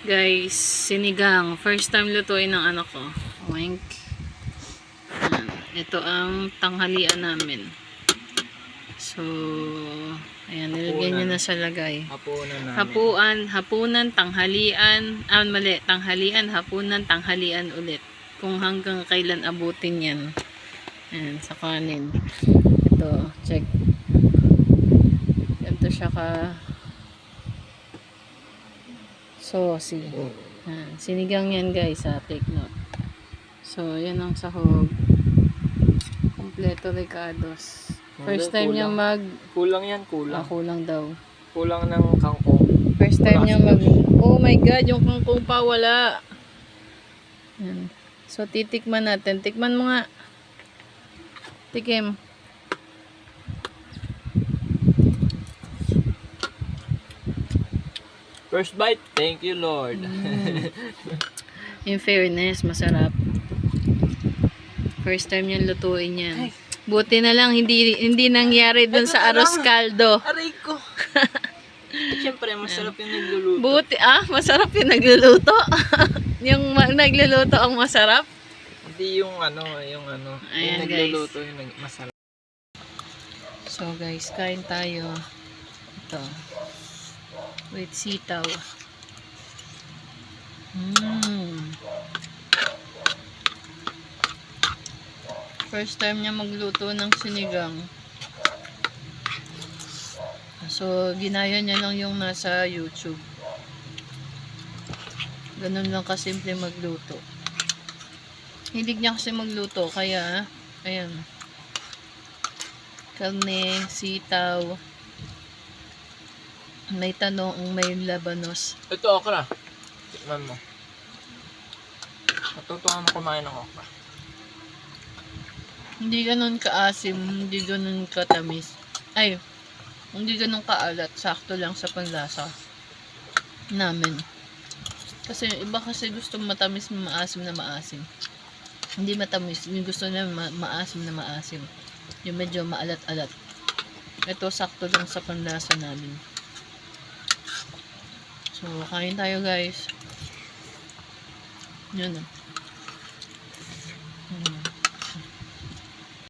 Guys, sinigang. First time lutuin ng anak ko. Wink. Ito ang tanghalian namin. So, ayan, nilagyan niya na sa lagay. Hapunan namin. Hapuan, hapunan, tanghalian, ah, mali, tanghalian, hapunan, tanghalian ulit. Kung hanggang kailan abutin yan. Ayan, sa kanin. Ito, check. Ganito siya ka saucy. Ayan, sinigang yan guys, ha, take note. So, yan ang sahog. Kompleto ricados. First time niya Kulang. mag, Kulang yan, ah, kulang. kulang daw. Kulang ng kangkong. First time niya mag... Oh my God, yung kangkong pa wala. Yan. So, titikman natin. Tikman mo nga. Tikim. First bite, thank you Lord. Mm. In fairness, masarap. First time niyan lutuin yan. Ay. Buti na lang, hindi hindi nangyari dun Ay, sa arroz caldo. Aray ko. Siyempre, masarap yung nagluluto. Buti, ah, masarap yung nagluluto. yung nagluluto ang masarap. Hindi yung ano, yung ano. Ayan, yung nagluluto yung nag- masarap. So guys, kain tayo. Ito. With sitaw. Mmm. First time niya magluto ng sinigang. So, ginaya niya lang yung nasa YouTube. Ganun lang kasimple magluto. Hilig niya kasi magluto, kaya, ayan karne, sitaw, may tanong, may labanos. Ito, okra. Tikman mo. Matutuwa mo kumain ng okra. Hindi ganun kaasim, hindi ganun katamis. Ay, hindi ganun kaalat, sakto lang sa panlasa namin. Kasi iba kasi gusto matamis na maasim na maasim. Hindi matamis, yung gusto na ma- maasim na maasim. Yung medyo maalat-alat. Ito sakto lang sa panlasa namin. So, kain tayo guys. Yun na.